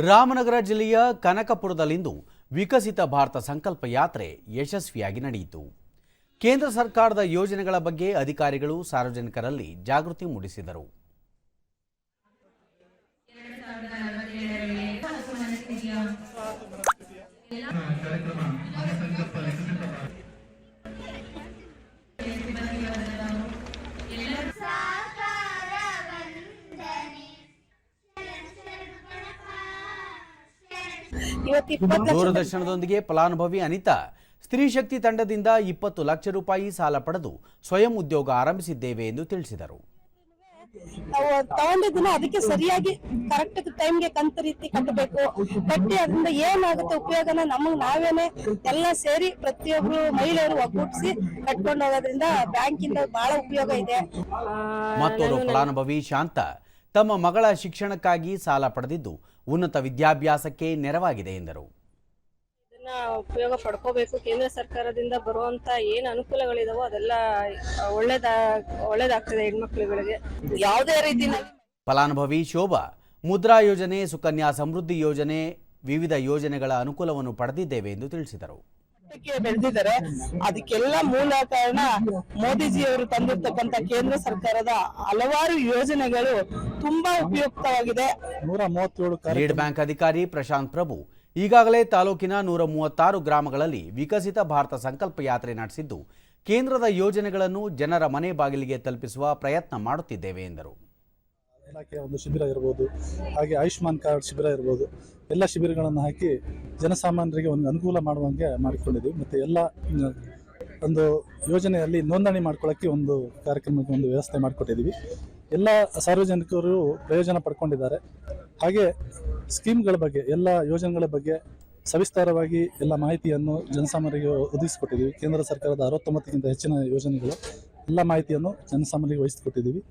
ರಾಮನಗರ ಜಿಲ್ಲೆಯ ಕನಕಪುರದಲ್ಲಿಂದು ವಿಕಸಿತ ಭಾರತ ಸಂಕಲ್ಪ ಯಾತ್ರೆ ಯಶಸ್ವಿಯಾಗಿ ನಡೆಯಿತು. ಕೇಂದ್ರ ಸರ್ಕಾರದ ಯೋಜನೆಗಳ ಬಗ್ಗೆ ಅಧಿಕಾರಿಗಳು ಸಾರ್ವಜನಿಕರಲ್ಲಿ ಜಾಗೃತಿ ಮೂಡಿಸಿದರು. ಇವತ್ತು ದೂರದರ್ಶನದೊಂದಿಗೆ ಫಲಾನುಭವಿ ಅನಿತಾ ಸ್ತ್ರೀ ಶಕ್ತಿ ತಂಡದಿಂದ ಇಪ್ಪತ್ತು ಲಕ್ಷ ರೂಪಾಯಿ ಸಾಲ ಪಡೆದು ಸ್ವಯಂ ಉದ್ಯೋಗ ಆರಂಭಿಸಿದ್ದೇವೆ ಎಂದು ತಿಳಿಸಿದರು. ನಾವು ತಗೊಂಡಿದ್ದನ್ನ ಅದಕ್ಕೆ ಸರಿಯಾಗಿ ಕರೆಕ್ಟ್ ಟೈಮ್ಗೆ ಕಂತ ರೀತಿ ಕಟ್ಟಬೇಕು. ಕಟ್ಟಿ ಅದರಿಂದ ಏನಾಗುತ್ತೆ ಉಪಯೋಗನ ನಮಗ್ ನಾವೇನೆ ಎಲ್ಲ ಸೇರಿ ಪ್ರತಿಯೊಬ್ರು ಮಹಿಳೆಯರು ಒಗ್ಗೂಡಿಸಿ ಕಟ್ಕೊಂಡು ಹೋಗೋದ್ರಿಂದ ಬ್ಯಾಂಕಿಂದ ಬಹಳ ಉಪಯೋಗ ಇದೆ. ಆ, ಫಲಾನುಭವಿ ಶಾಂತ ತಮ್ಮ ಮಗಳ ಶಿಕ್ಷಣಕ್ಕಾಗಿ ಸಾಲ ಪಡೆದಿದ್ದು ಉನ್ನತ ವಿದ್ಯಾಭ್ಯಾಸಕ್ಕೆ ನೆರವಾಗಿದೆ ಎಂದರು. ಇದನ್ನ ಉಪಯೋಗ ಪಡ್ಕೋಬೇಕು. ಕೇಂದ್ರ ಸರ್ಕಾರದಿಂದ ಬರುವಂತ ಏನ್ ಅನುಕೂಲಗಳಿದಾವೋ ಅದೆಲ್ಲ ಒಳ್ಳೇದ ಒಳ್ಳೇದಾಗ್ತದೆ ಹೆಣ್ಮಕ್ಳುಗಳಿಗೆ. ಯಾವುದೇ ರೀತಿ ಫಲಾನುಭವಿ ಶೋಭಾ ಮುದ್ರಾ ಯೋಜನೆ ಸುಕನ್ಯಾ ಸಮೃದ್ಧಿ ಯೋಜನೆ ವಿವಿಧ ಯೋಜನೆಗಳ ಅನುಕೂಲವನ್ನು ಪಡೆದಿದ್ದೇವೆ ಎಂದು ತಿಳಿಸಿದರು. ಮಟ್ಟಕ್ಕೆ ಬೆಳೆದಿದ್ದಾರೆ. ಅದಕ್ಕೆಲ್ಲ ಮೂಲ ಕಾರಣ ಮೋದಿಜಿಯವರು ತಂದಿರ್ತಕ್ಕಂತ ಕೇಂದ್ರ ಸರ್ಕಾರದ ಹಲವಾರು ಯೋಜನೆಗಳು ತುಂಬಾ ಉಪಯುಕ್ತವಾಗಿದೆ. ನೂರ ಮೂವತ್ತೇಳು ಲೀಡ್ ಬ್ಯಾಂಕ್ ಅಧಿಕಾರಿ ಪ್ರಶಾಂತ್ ಪ್ರಭು ಈಗಾಗಲೇ ತಾಲೂಕಿನ ನೂರ ಮೂವತ್ತಾರು ಗ್ರಾಮಗಳಲ್ಲಿ ವಿಕಸಿತ ಭಾರತ ಸಂಕಲ್ಪ ಯಾತ್ರೆ ನಡೆಸಿದ್ದು ಕೇಂದ್ರದ ಯೋಜನೆಗಳನ್ನು ಜನರ ಮನೆ ಬಾಗಿಲಿಗೆ ತಲುಪಿಸುವ ಪ್ರಯತ್ನ ಮಾಡುತ್ತಿದ್ದೇವೆ ಎಂದರು. ಇಲಾಖೆಯ ಒಂದು ಶಿಬಿರ ಇರ್ಬೋದು, ಹಾಗೆ ಆಯುಷ್ಮಾನ್ ಕಾರ್ಡ್ ಶಿಬಿರ ಇರ್ಬೋದು, ಎಲ್ಲ ಶಿಬಿರಗಳನ್ನು ಹಾಕಿ ಜನಸಾಮಾನ್ಯರಿಗೆ ಒಂದು ಅನುಕೂಲ ಮಾಡುವಂಗೆ ಮಾಡಿಕೊಂಡಿದ್ದೀವಿ. ಮತ್ತು ಎಲ್ಲ ಒಂದು ಯೋಜನೆಯಲ್ಲಿ ನೋಂದಣಿ ಮಾಡ್ಕೊಳ್ಳೋಕ್ಕೆ ಒಂದು ಕಾರ್ಯಕ್ರಮಕ್ಕೆ ಒಂದು ವ್ಯವಸ್ಥೆ ಮಾಡಿಕೊಟ್ಟಿದ್ದೀವಿ. ಎಲ್ಲ ಸಾರ್ವಜನಿಕರು ಪ್ರಯೋಜನ ಪಡ್ಕೊಂಡಿದ್ದಾರೆ. ಹಾಗೆ ಸ್ಕೀಮ್ಗಳ ಬಗ್ಗೆ, ಎಲ್ಲ ಯೋಜನೆಗಳ ಬಗ್ಗೆ ಸವಿಸ್ತಾರವಾಗಿ ಎಲ್ಲ ಮಾಹಿತಿಯನ್ನು ಜನಸಾಮಾನ್ಯರಿಗೆ ಒದಗಿಸಿಕೊಟ್ಟಿದ್ದೀವಿ. ಕೇಂದ್ರ ಸರ್ಕಾರದ ಅರವತ್ತೊಂಬತ್ತಕ್ಕಿಂತ ಹೆಚ್ಚಿನ ಯೋಜನೆಗಳು, ಎಲ್ಲ ಮಾಹಿತಿಯನ್ನು ಜನಸಾಮಾನ್ಯರಿಗೆ ವಹಿಸಿಕೊಟ್ಟಿದ್ದೀವಿ